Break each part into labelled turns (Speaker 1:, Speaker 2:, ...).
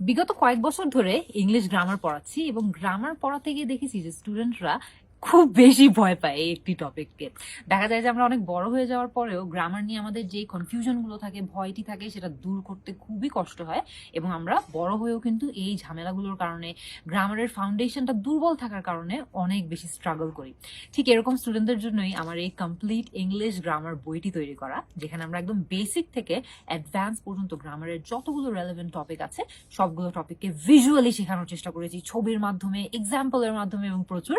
Speaker 1: বিগত কয়েক বছর ধরে ইংলিশ গ্রামার পড়াচ্ছি এবং গ্রামার পড়াতে গিয়ে দেখেছি যে স্টুডেন্টরা খুব বেশি ভয় পায় এই একটি টপিককে দেখা যায় যে আমরা অনেক বড় হয়ে যাওয়ার পরেও গ্রামার নিয়ে আমাদের যে কনফিউশনগুলো থাকে, ভয়টি থাকে, সেটা দূর করতে খুবই কষ্ট হয় এবং আমরা বড় হয়েও কিন্তু এই ঝামেলাগুলোর কারণে গ্রামারের ফাউন্ডেশনটা দুর্বল থাকার কারণে অনেক বেশি স্ট্রাগল করি। ঠিক এরকম স্টুডেন্টদের জন্যই আমার এই কমপ্লিট ইংলিশ গ্রামার বইটি তৈরি করা, যেখানে আমরা একদম বেসিক থেকে অ্যাডভান্স পর্যন্ত গ্রামারের যতগুলো রেলেভেন্ট টপিক আছে, সবগুলো টপিককে ভিজুয়ালি শেখানোর চেষ্টা করেছি, ছবির মাধ্যমে এক্সাম্পলের মাধ্যমে এবং প্রচুর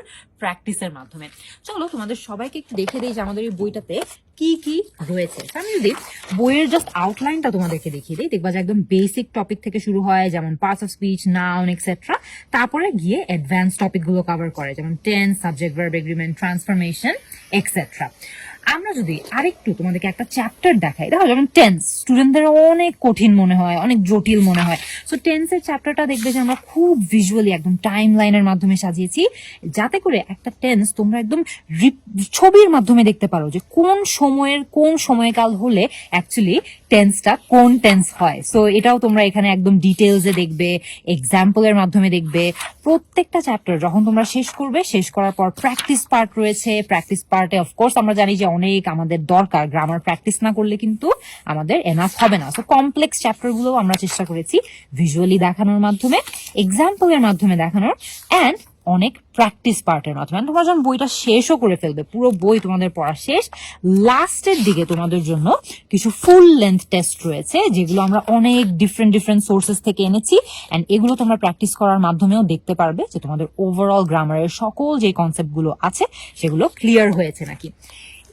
Speaker 1: প্র্যাকটিসের মাধ্যমে। চলো তোমাদের সবাইকে একটু দেখে দিই যে আমাদের এই বইটাতে কি কি রয়েছে। আমি যদি বইয়ের জাস্ট আউটলাইনটা তোমাদেরকে দেখিয়ে দিই, দেখবা যে একদম বেসিক টপিক থেকে শুরু হয়, যেমন parts of speech noun etcetera তারপরে গিয়ে অ্যাডভান্স টপিকগুলো কভার করে, যেমন tense subject verb agreement transformation etcetera আমরা যদি আরেকটু তোমাদেরকে একটা চ্যাপ্টার দেখাই, দেখো যেমন টেন্স স্টুডেন্টদের অনেক কঠিন মনে হয়, অনেক জটিল মনে হয়। সো টেন্সের চ্যাপ্টারটা দেখবে যে আমরা খুব ভিজুয়ালি একদম টাইম লাইনের মাধ্যমে সাজিয়েছি, যাতে করে একটা টেন্স তোমরা একদম ছবির মাধ্যমে দেখতে পারো যে কোন সময়ের, কোন সময়কাল হলে অ্যাকচুয়ালি টেন্সটা কোন টেন্স হয়। সো এটাও তোমরা এখানে একদম ডিটেলসে দেখবে এক্সাম্পলের মাধ্যমে দেখবে। প্রত্যেকটা চ্যাপ্টার যখন তোমরা শেষ করবে, শেষ করার পর প্র্যাকটিস পার্ট রয়েছে। প্র্যাকটিস পার্টে অফকোর্স আমরা জানি যে অনেক আমাদের দরকার গ্রামার প্র্যাকটিস না করলে কিন্তু আমাদের এনাফ হবে না। সো কমপ্লেক্স চ্যাপ্টারগুলো আমরা চেষ্টা করেছি ভিজুয়ালি দেখানোর মাধ্যমে এক্সাম্পলের মাধ্যমে দেখানোর অ্যান্ড অনেক প্র্যাকটিস পার্টের মাধ্যমে। And তোমরা যখন বইটা শেষও করে ফেলবে, পুরো বই তোমাদের পড়া শেষ লাস্টের দিকে তোমাদের জন্য কিছু ফুল লেন্থ টেস্ট রয়েছে, যেগুলো আমরা অনেক ডিফারেন্ট ডিফারেন্ট সোর্সেস থেকে এনেছি অ্যান্ড এগুলো তোমরা প্র্যাকটিস করার মাধ্যমেও দেখতে পারবে যে তোমাদের ওভারঅল গ্রামারের সকল যে কনসেপ্টগুলো আছে, সেগুলো ক্লিয়ার হয়েছে নাকি।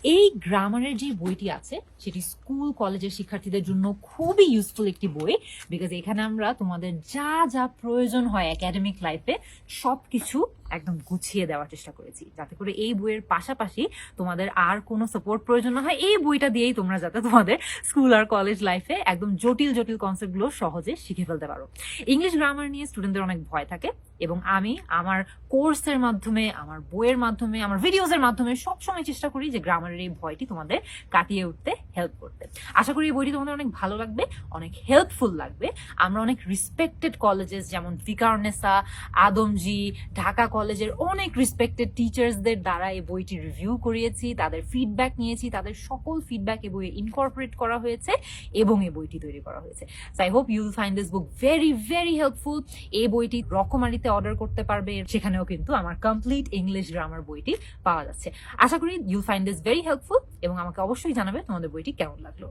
Speaker 1: এই গ্রামারের যে বইটি আছে, সেটি স্কুল কলেজের শিক্ষার্থীদের জন্য খুবই ইউজফুল একটি বই বিকজ এখানে আমরা তোমাদের যা যা প্রয়োজন হয় একাডেমিক লাইফে সবকিছু একদম গুছিয়ে দেওয়ার চেষ্টা করেছি। যাতে করে এই বইয়ের পাশাপাশি তোমাদের আর কোনো সাপোর্ট প্রয়োজন না হয়। এই বইটা দিয়েই তোমরা যাতে তোমাদের স্কুল আর কলেজ লাইফে একদম জটিল জটিল কনসেপ্টগুলো সহজে শিখে ফেলতে পারো। ইংলিশ গ্রামার নিয়ে স্টুডেন্টদের অনেক ভয় থাকে। এবং আমি আমার কোর্সের মাধ্যমে, আমার বইয়ের মাধ্যমে, আমার ভিডিওসের মাধ্যমে সবসময় চেষ্টা করি যে গ্রামারের এই ভয়টি তোমাদের কাটিয়ে উঠতে হেল্প করতে আশা করি এই বইটি তোমাদের অনেক ভালো লাগবে, অনেক হেল্পফুল লাগবে। আমরা অনেক রিসপেক্টেড কলেজেস যেমন ফিকারনেসা আদমজি ঢাকা কলেজের অনেক রিসপেক্টেড টিচার্সদের দ্বারা এই বইটি রিভিউ করিয়েছি, তাদের ফিডব্যাক নিয়েছি, তাদের সকল ফিডব্যাক এই বইয়ে ইনকর্পোরেট করা হয়েছে এবং এই বইটি তৈরি করা হয়েছে। I hope you find this book very very helpful এই বইটি রকমারিতে অর্ডার করতে পারবে, সেখানেও কিন্তু আমার কমপ্লিট ইংলিশ গ্রামার বইটি পাওয়া যাচ্ছে। আশা করি you'll find this very helpful এবং আমাকে অবশ্যই জানাবে তোমাদের বইটি কেমন লাগলো